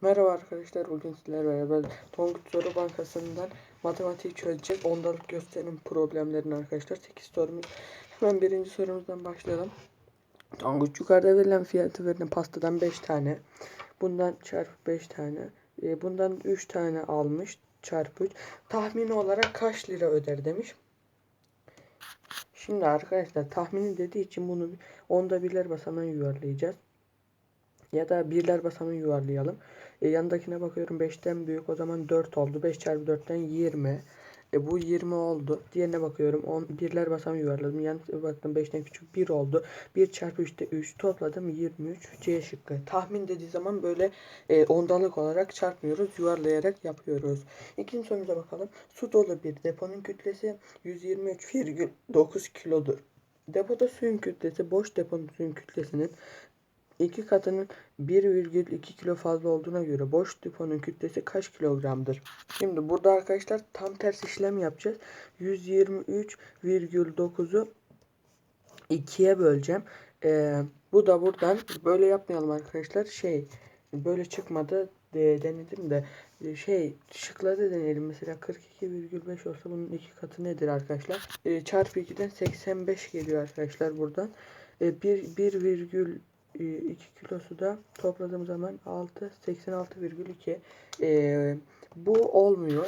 Merhaba arkadaşlar bugün sizlerle beraber Tonguç Soru Bankası'ndan matematiği çözecek. Ondalık gösterim problemlerini arkadaşlar. 8 sorumuz. Hemen birinci sorumuzdan başlayalım. Tonguç yukarıda verilen fiyatı verilen pastadan 5 tane bundan çarpı 5 tane e, bundan 3 tane almış çarpı 3 tahmini olarak kaç lira öder demiş. Şimdi arkadaşlar tahmini dediği için bunu onda birler basamağına yuvarlayacağız ya da birler basamağı yuvarlayalım. E, yanındakine bakıyorum 5'ten büyük o zaman 4 oldu. 5 çarpı 4'ten 20. E, bu 20 oldu. Diğerine bakıyorum 10 birler basamağı yuvarladım. Yan baktım 5'ten küçük 1 oldu. 1 çarpı 3'te 3 topladım 23 C şıkkı. Tahmin dediği zaman böyle e, ondalık olarak çarpmıyoruz. Yuvarlayarak yapıyoruz. İkinci sorumuza bakalım. Su dolu bir deponun kütlesi 123,9 kilodur. Depoda suyun kütlesi boş deponun suyun kütlesinin İki katının 1,2 kilo fazla olduğuna göre boş deponun kütlesi kaç kilogramdır? Şimdi burada arkadaşlar tam ters işlem yapacağız. 123,9'u 2'ye böleceğim. Ee, bu da buradan böyle yapmayalım arkadaşlar. Şey böyle çıkmadı de, denedim de e, şey şıkları deneyelim. Mesela 42,5 olsa bunun iki katı nedir arkadaşlar? E, çarpı 2'den 85 geliyor arkadaşlar buradan. E, 1, 1, 2 kilosu da topladığım zaman 6 86,2 ee, bu olmuyor